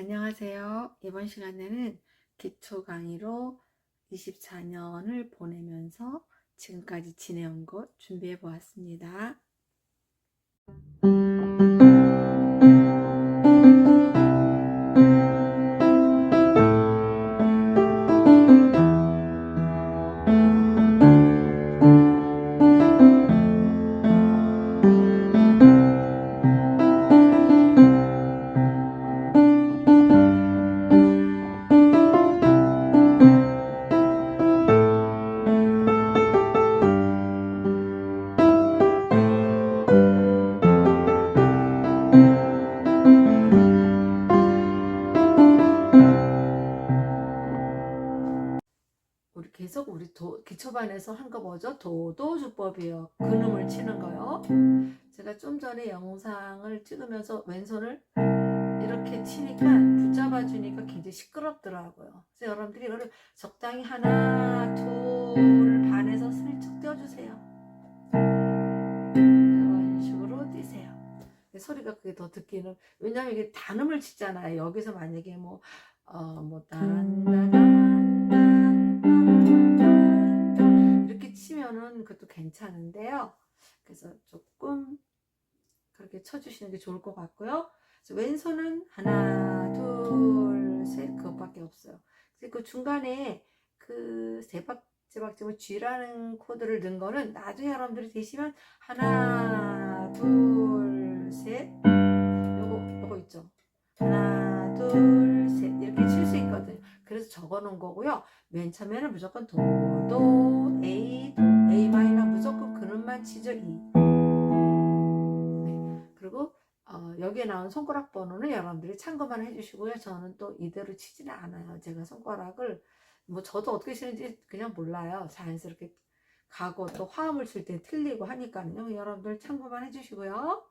안녕하세요. 이번 시간에는 기초 강의로 24년을 보내면서 지금까지 지내온 것 준비해 보았습니다. 계속 우리 도, 기초반에서 한 거 뭐죠? 도도주법이요. 근음을 치는 거요. 제가 좀 전에 영상을 찍으면서 왼손을 이렇게 치니까 붙잡아 주니까 굉장히 시끄럽더라고요. 그래서 여러분들이 이거를 적당히 하나, 둘 반에서 슬쩍 떼어주세요. 이런 식으로 띄세요. 소리가 그게 더 듣기는 왜냐하면 이게 단음을 치잖아요. 여기서 만약에 뭐 어, 뭐, 딴, 따, 딴, 치면은 그것도 괜찮은데요. 그래서 조금 그렇게 쳐주시는 게 좋을 것 같고요. 왼손은 하나, 둘, 셋, 그것밖에 없어요. 그 중간에 그 세박점을 G라는 코드를 넣은 거는 나중에 여러분들이 되시면 하나, 둘, 셋, 요거, 요거 있죠. 하나, 둘, 셋 이렇게 칠 수 있거든요. 그래서 적어 놓은 거고요. 맨 처음에는 무조건 도, 도, A, A 마이너 무조건 그놈만 치죠. E. 네. 그리고 어, 여기에 나온 손가락 번호는 여러분들이 참고만 해주시고요. 저는 또 이대로 치지는 않아요. 제가 손가락을 뭐 저도 어떻게 치는지 그냥 몰라요. 자연스럽게 가고 또 화음을 칠때 틀리고 하니까요. 여러분들 참고만 해주시고요.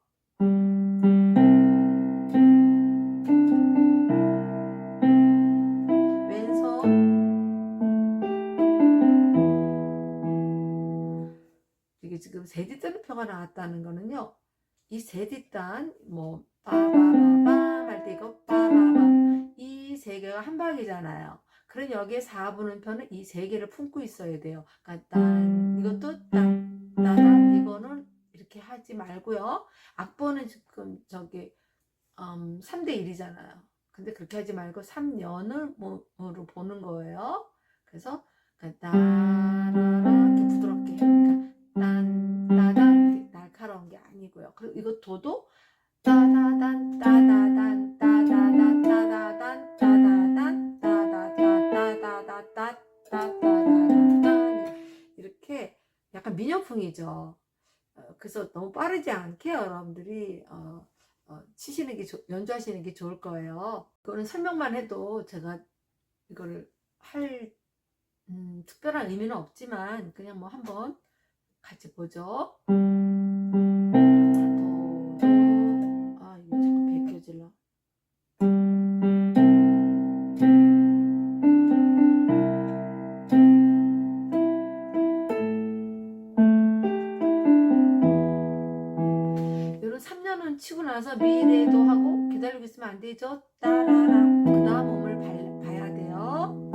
지금 세디따는표가 나왔다는 거는요. 이 세디딴 뭐 빠바바밤 할 때 이거 빠바밤 이 세 개가 한 박이잖아요. 그럼 여기에 4분음 표는 이 세 개를 품고 있어야 돼요. 그러니까 딴 이것도 딴 따단 이거는 이렇게 하지 말고요. 악보는 지금 저기 음, 3대 1이잖아요. 근데 그렇게 하지 말고 3년으로 보는 거예요. 그래서 그러니까 따라라 게 아니고요. 그리고 이거 도도 따다단 따다단 따다단 따다단 따다단 따다다다다다다다다다단 이렇게 약간 민요풍이죠. 어, 그래서 너무 빠르지 않게 여러분들이 어, 어, 치시는 게 조- 연주하시는 게 좋을 거예요. 그거는 설명만 해도 제가 이거를 할 음, 특별한 의미는 없지만 그냥 뭐 한번 같이 보죠. 도, 도. 나서 미래도 하고 기다리고 있으면 안 되죠. 따라라. 그 다음 발- 봐야 돼요.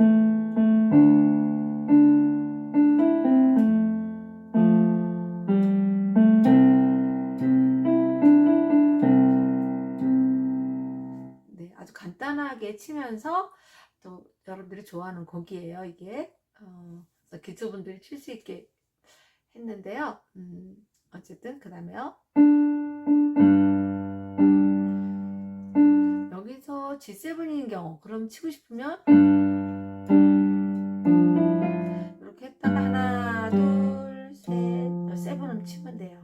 네, 아주 간단하게 치면서 또 여러분들이 좋아하는 곡이에요, 이게. 어, 기초분들이 칠 수 있게 했는데요. 음, 어쨌든 그 다음에요. G7인 경우 그럼 치고 싶으면 이렇게 했다가 하나 둘셋 세븐을 치면 돼요.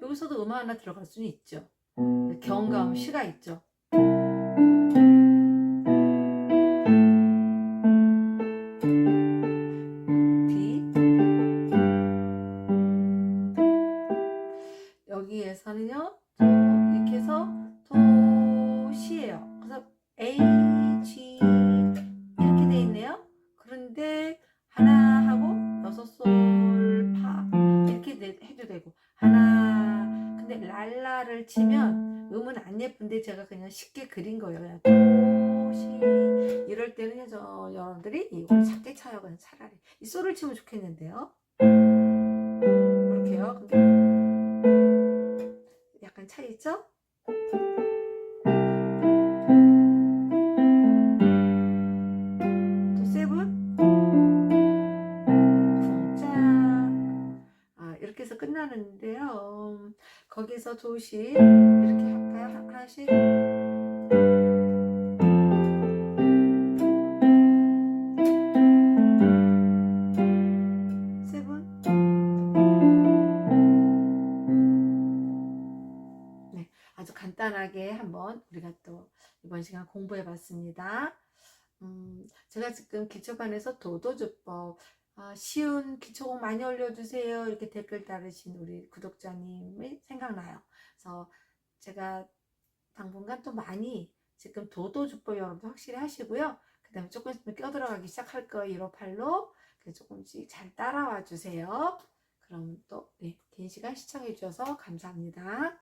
여기서도 음악 하나 들어갈 수는 있죠. 경감 시가 있죠. 따라서 도시예요. 그래서 A, G 이렇게 돼 있네요. 그런데 하나 하고 여섯 솔, 파 이렇게 해도 되고 하나 근데 랄라를 치면 음은 안 예쁜데 제가 그냥 쉽게 그린 거예요. 도시 이럴 때는 해서 여러분들이 이거 작게 차요 그냥 차라리 이 솔을 치면 좋겠는데요. 이렇게요. 근데 약간 차이 있죠? 음, 거기서 도시 이렇게 할까요? 하- 하나씩 네, 아주 간단하게 한번 우리가 또 이번 시간 공부해 봤습니다. 음, 제가 지금 기초반에서 도도주법 아, 쉬운 기초곡 많이 올려주세요. 이렇게 댓글 달으신 우리 구독자님이 생각나요. 그래서 제가 당분간 또 많이 지금 도도주법 여러분들 확실히 하시고요. 그 다음에 조금 있으면 껴들어가기 시작할 거예요. 158로. 그래서 조금씩 잘 따라와 주세요. 그럼 또, 네, 긴 시간 시청해 주셔서 감사합니다.